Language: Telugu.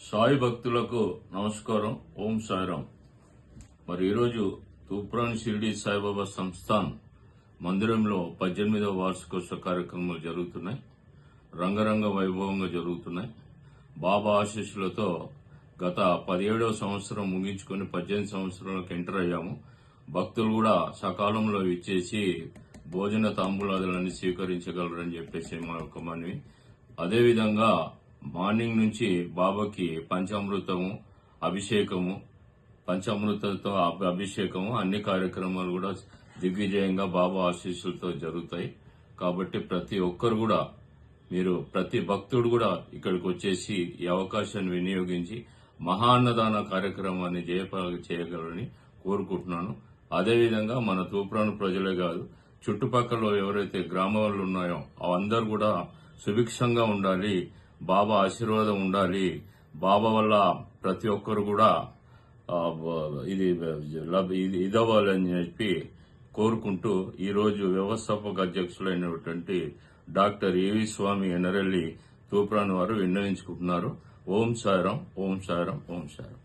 సాయి భక్తులకు నమస్కారం. ఓం సాయిరాం మరి ఈరోజు తూప్రాన్ షిరిడి సాయిబాబా సంస్థాన్ మందిరంలో పద్దెనిమిదవ వార్షికోత్సవ కార్యక్రమాలు జరుగుతున్నాయి. రంగరంగ వైభవంగా జరుగుతున్నాయి. బాబా ఆశీస్సులతో గత పదిహేడవ సంవత్సరం ముగించుకొని పద్దెనిమిది సంవత్సరాలకు ఎంటర్ అయ్యాము. భక్తులు కూడా సకాలంలో ఇచ్చేసి భోజన తాంబూలాదులన్నీ స్వీకరించగలరని చెప్పేసి మా యొక్క మనవి. అదేవిధంగా మార్నింగ్ నుంచి బాబాకి పంచామృతము అభిషేకము పంచామృతతో అభిషేకము అన్ని కార్యక్రమాలు కూడా దిగ్విజయంగా బాబా ఆశీస్సులతో జరుగుతాయి. కాబట్టి ప్రతి ఒక్కరు కూడా మీరు ప్రతి భక్తుడు కూడా ఇక్కడికి వచ్చేసి ఈ అవకాశాన్ని వినియోగించి మహాన్నదాన కార్యక్రమాన్ని జయప్రద చేయగలరని కోరుకుంటున్నాను. అదేవిధంగా మన తూప్రాను ప్రజలే కాదు చుట్టుపక్కల ఎవరైతే గ్రామాలు ఉన్నాయో అందరూ కూడా సుభిక్షంగా ఉండాలి బాబా ఆశీర్వాదం ఉండాలి. బాబా వల్ల ప్రతి ఒక్కరు కూడా ఇది ఇది ఇదవ్వాలని చెప్పి కోరుకుంటూ ఈరోజు వ్యవస్థాపక అధ్యక్షులైనటువంటి డాక్టర్ ఏవి స్వామి ఎనరెల్లి తూప్రాన్ వారు విన్నవించుకుంటున్నారు. ఓం సారం ఓం సారం ఓం సారం